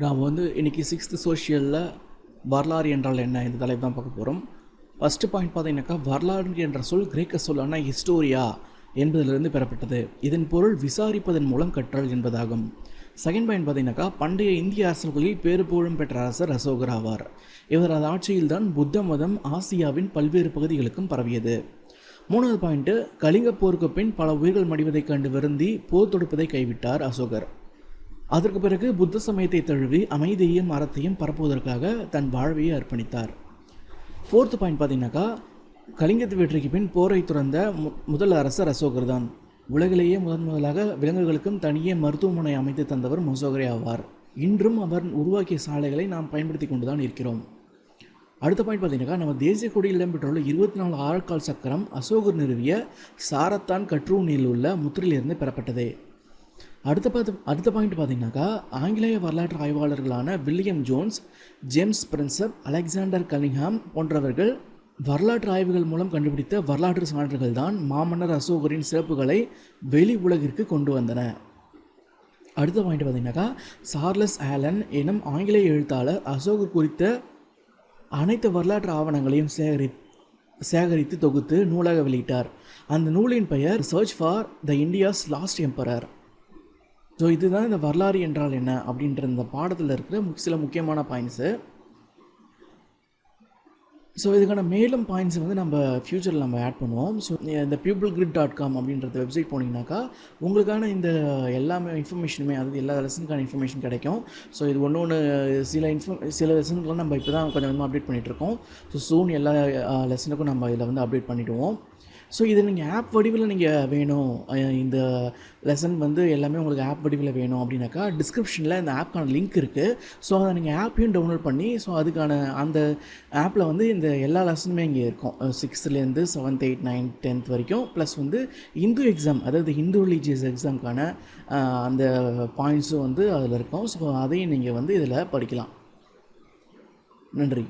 நாம் வந்து இன்றைக்கி சிக்ஸ்த்து சோஷியலில் வரலாறு என்றால் என்ன? இந்த தலைப்பு தான் பார்க்க போகிறோம் ஃபஸ்ட்டு பாயிண்ட் பார்த்தீங்கன்னாக்கா வரலாறு என்ற சொல் கிரேக்க சொல்லான ஹிஸ்டோரியா என்பதிலிருந்து பெறப்பட்டது. இதன் பொருள் விசாரிப்பதன் மூலம் கற்றல் என்பதாகும். செகண்ட் பாயிண்ட் பார்த்தீங்கன்னாக்கா பண்டைய இந்திய அரசர்களில் பேறு புகழும் பெற்ற அரசர் அசோகர் ஆவார். இவரது ஆட்சியில்தான் புத்த மதம் ஆசியாவின் பல்வேறு பகுதிகளுக்கும் பரவியது. மூணாவது பாயிண்ட்டு கலிங்க போருக்கு பின் பல உயிர்கள் மடிவதைக் கண்டு வருந்தி போர் தொடுப்பதை கைவிட்டார் அசோகர். அதற்கு பிறகு புத்த சமயத்தை தழுவி அமைதியையும் அறத்தையும் பரப்புவதற்காக தன் வாழ்வையை அர்ப்பணித்தார். ஃபோர்த்து பாயிண்ட் பார்த்தீங்கன்னாக்கா கலிங்கத்து வெற்றிக்கு பின் போரை துறந்த மு முதல் அரசர் அசோகர் தான். உலகிலேயே முதன் முதலாக விலங்குகளுக்கும் தனியே மருத்துவமனை அமைத்து தந்தவர் மசோகரே ஆவார். இன்றும் அவர் உருவாக்கிய சாலைகளை நாம் பயன்படுத்தி கொண்டு தான் இருக்கிறோம். அடுத்த பாயிண்ட் பார்த்தீங்கன்னா நம்ம தேசிய கொடியில் இடம்பெற்றுள்ள இருபத்தி நாலு ஆழ்கால் சக்கரம் அசோகர் நிறுவிய சாரத்தான் கற்றூனில் உள்ள முத்திரையிலிருந்து பெறப்பட்டது. அடுத்த பார்த்து அடுத்த பாயிண்ட் பார்த்தீங்கன்னாக்கா ஆங்கிலேய வரலாற்று ஆய்வாளர்களான William Jones James Prinsep Alexander Cunningham போன்றவர்கள் வரலாற்று ஆய்வுகள் மூலம் கண்டுபிடித்த வரலாற்று சான்றுகள் தான் மாமன்னர் அசோகரின் சிறப்புகளை வெளி உலகிற்கு கொண்டு வந்தன. அடுத்த பாயிண்ட் பார்த்தீங்கன்னாக்கா சார்லஸ் ஆலன் எனும் ஆங்கிலேய எழுத்தாளர் அசோகர் குறித்த அனைத்து வரலாற்று ஆவணங்களையும் சேகரி சேகரித்து தொகுத்து நூலாக வெளியிட்டார். அந்த நூலின் பெயர் search for the India's lost emperor so இதுதான் இந்த வரலாறு என்றால் என்ன அப்படின்ற இந்த பாடத்தில் இருக்கிற சில முக்கியமான பாயிண்ட்ஸு ஸோ இதுக்கான மேலும் பாயிண்ட்ஸ் வந்து நம்ம ஃப்யூச்சரில் நம்ம ஆட் பண்ணுவோம். ஸோ இந்த பியூபிள் கிரிட் டாட் காம் அப்படின்றது வெப்சைட் போனீங்கன்னாக்கா உங்களுக்கான இந்த எல்லாமே இன்ஃபர்மேஷனுமே அதாவது எல்லா லெசனுக்கான இன்ஃபர்மேஷன் கிடைக்கும். ஸோ இது ஒன்று ஒன்று சில இன்ஃபர் சில லெசனுக்குலாம் நம்ம இப்போ தான் கொஞ்சம் கொஞ்சமாக அப்டேட் பண்ணிகிட்ருக்கோம் ஸோ சூன் எல்லா லெசனுக்கும் நம்ம இதில் வந்து அப்டேட் பண்ணிவிடுவோம் ஸோ இது நீங்கள் ஆப் வடிவில் நீங்கள் வேணும். இந்த லெசன் வந்து எல்லாமே உங்களுக்கு ஆப் வடிவில் வேணும் அப்படின்னாக்கா டிஸ்கிரிப்ஷனில் இந்த ஆப்க்கான லிங்க் இருக்குது ஸோ அதை நீங்கள் ஆப்பையும் டவுன்லோட் பண்ணி ஸோ அதுக்கான அந்த ஆப்பில் வந்து இந்த எல்லா லெசனுமே இங்கே இருக்கும். சிக்ஸ்த்துலேருந்து செவன்த் எயிட் நைன்த் டென்த் வரைக்கும். ப்ளஸ் வந்து இந்து எக்ஸாம் அதாவது ஹிந்து ரிலீஜியஸ் எக்ஸாம்க்கான அந்த பாயிண்ட்ஸும் வந்து அதில் இருக்கும். ஸோ அதையும் நீங்கள் வந்து இதில் படிக்கலாம். நன்றி.